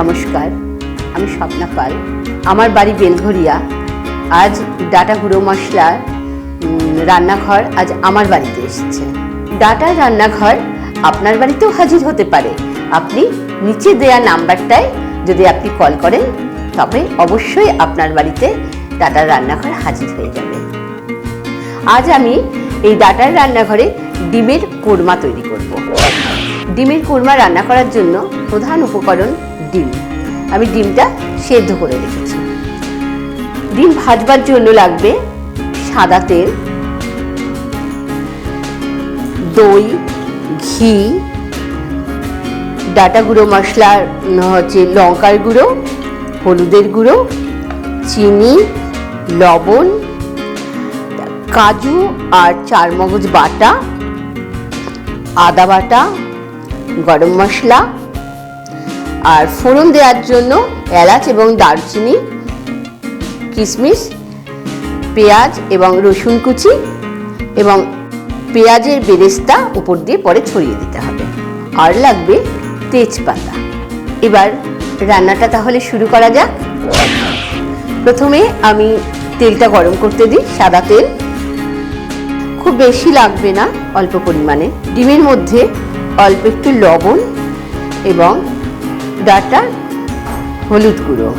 নমস্কার, আমি স্বপ্না পাল। আমার বাড়ি বেলঘরিয়া। আজ ডাটা গুঁড়ো মশলা রান্নাঘর আজ আমার বাড়িতে এসেছে। ডাটা রান্নাঘর আপনার বাড়িতেও হাজির হতে পারে। আপনি নিচে দেয়া নাম্বারটায় যদি আপনি কল করেন, তবে অবশ্যই আপনার বাড়িতে ডাটার রান্নাঘর হাজির হয়ে যাবে। আজ আমি এই ডাটার রান্নাঘরে ডিমের কোরমা তৈরি করব। ডিমের কোরমা রান্না করার জন্য প্রধান উপকরণ ডিম। আমি ডিমটা সেদ্ধ করে রেখেছি। ডিম ভাজবার জন্য লাগবে সাদা তেল দই ঘি ডাটা গুঁড়ো মশলার উম, হচ্ছে লঙ্কার গুঁড়ো হলুদের গুঁড়ো চিনি লবণ কাজু আর চারমগজ বাটা আদা বাটা গরম মশলা আর ফোড়ন দেওয়ার জন্য এলাচ এবং দারচিনি কিশমিশ পেঁয়াজ এবং রসুন কুচি এবং পেঁয়াজের বেরেস্তা উপর দিয়ে পরে ছড়িয়ে দিতে হবে। আর লাগবে তেজপাতা। এবার রান্নাটা তাহলে শুরু করা যাক। প্রথমে আমি তেলটা গরম করতে দিই, সাদা তেল। খুব বেশি লাগবে না, অল্প পরিমাণে। ডিমের মধ্যে অল্প একটু লবণ এবং ডাটা, হলুদ গুঁড়ো।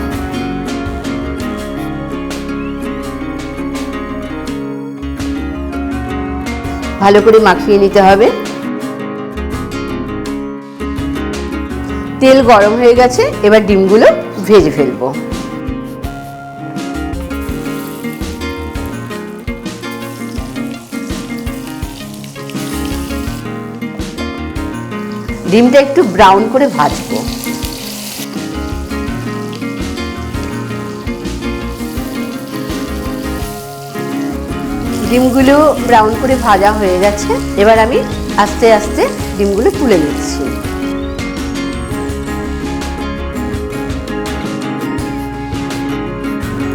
ভালো করে মাখিয়ে নিতে হবে। তেল গরম হয়ে গেছে, এবার ডিমগুলো ভেজে ফেলব। ডিমটা একটু ব্রাউন করে ভাজবো। ডিমগুলো ব্রাউন করে ভাজা হয়ে গেছে। এবার আমি আস্তে আস্তে ডিমগুলো তুলে নিচ্ছি।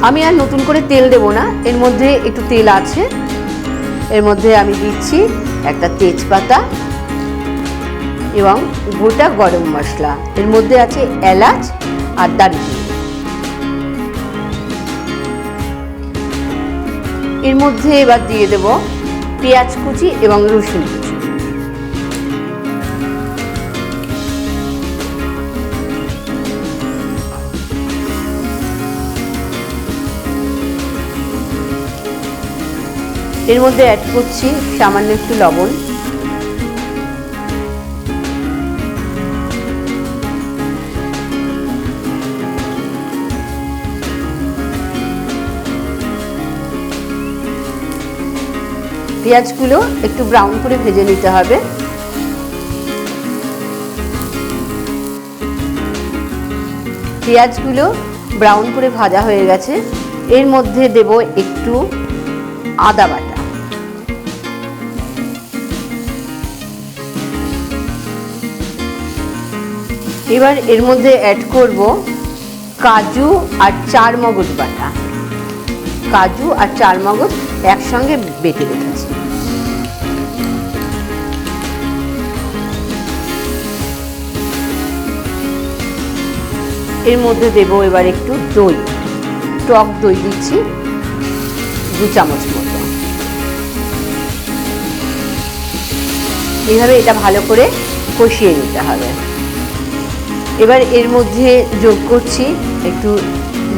আমি আর নতুন করে তেল দেব না, এর মধ্যে একটু তেল আছে। এর মধ্যে আমি দিচ্ছি একটা তেজপাতা এবং গোটা গরম মশলা। এর মধ্যে আছে এলাচ আর দারুচিনি। এর মধ্যে এবার দিয়ে দেব পেঁয়াজ কুচি এবং রসুন কুচি। এর মধ্যে অ্যাড করছি সামান্য একটু লবণ। পেঁয়াজগুলো একটু ব্রাউন করে ভেজে নিতে হবে। পেঁয়াজগুলো ব্রাউন করে ভাজা হয়ে গেছে। এর মধ্যে দেব একটু আদা বাটা। এবার এর মধ্যে অ্যাড করব কাজু আর চার মগজ বাটা। কাজু আর চার মগজ একসঙ্গে বেটে রেখেছি। এর মধ্যে দেব এবার একটু দই। টক দই দিচ্ছি দু চামচ মতো। এইভাবে এটা ভালো করে কষিয়ে নিতে হবে। এবার এর মধ্যে যোগ করছি একটু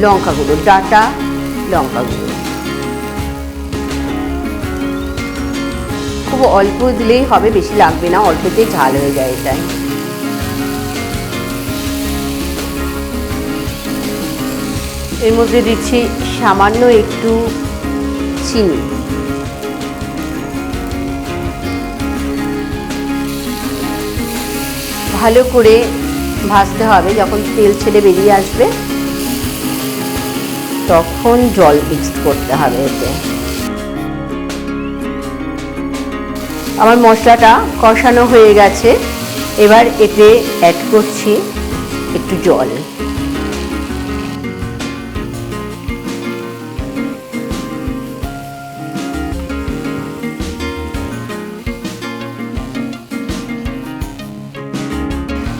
লঙ্কা গুঁড়ো, ডাটা লঙ্কা গুঁড়ো। খুব অল্প দিলেই হবে, বেশি লাগবে না, অল্পতেই ঝাল হয়ে যায় এটাই। এর মধ্যে দিচ্ছি সামান্য একটু চিনি। ভালো করে ভাজতে হবে যখন তেল ছেড়ে বেরিয়ে আসবে। তখন জল মিক্সড করতে হবে এতে। আমার মশলাটা কষানো হয়ে গেছে। এবার এতে অ্যাড করছি একটু জল।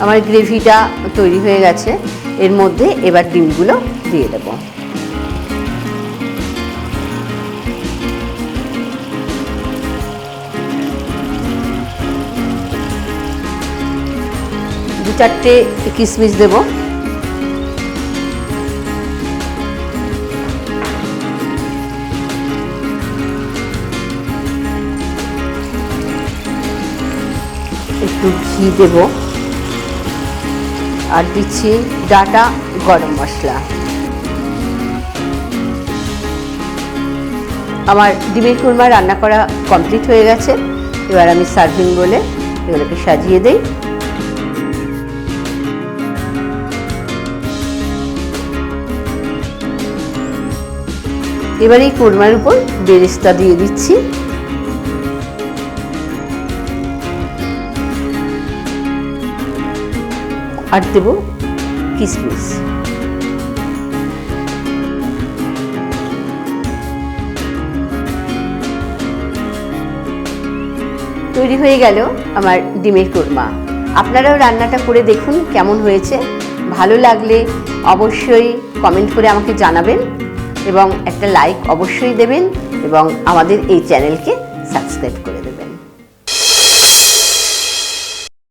আমার গ্রেভিটা তৈরি হয়ে গেছে। এর মধ্যে এবার ডিমগুলো দিয়ে দেবো। দু চারটে কিশমিশ দেবো। একটু ঘি দেব। আর দিচ্ছি ডাটা গরম মশলা। আমার ডিমের কুরমা রান্না করা কমপ্লিট হয়ে গেছে। এবার আমি সার্ভিং বলে এগুলোকে সাজিয়ে দেই। এবার এই কোরমার উপর বেরেস্তা দিয়ে দিচ্ছি। আর দেব কিশমিশ তৈরি হয়ে গেল আমার ডিমের কোরমা। আপনারাও রান্নাটা করে দেখুন কেমন হয়েছে। ভালো লাগলে অবশ্যই কমেন্ট করে আমাকে জানাবেন এবং একটা লাইক অবশ্যই দেবেন এবং আমাদের এই চ্যানেলকে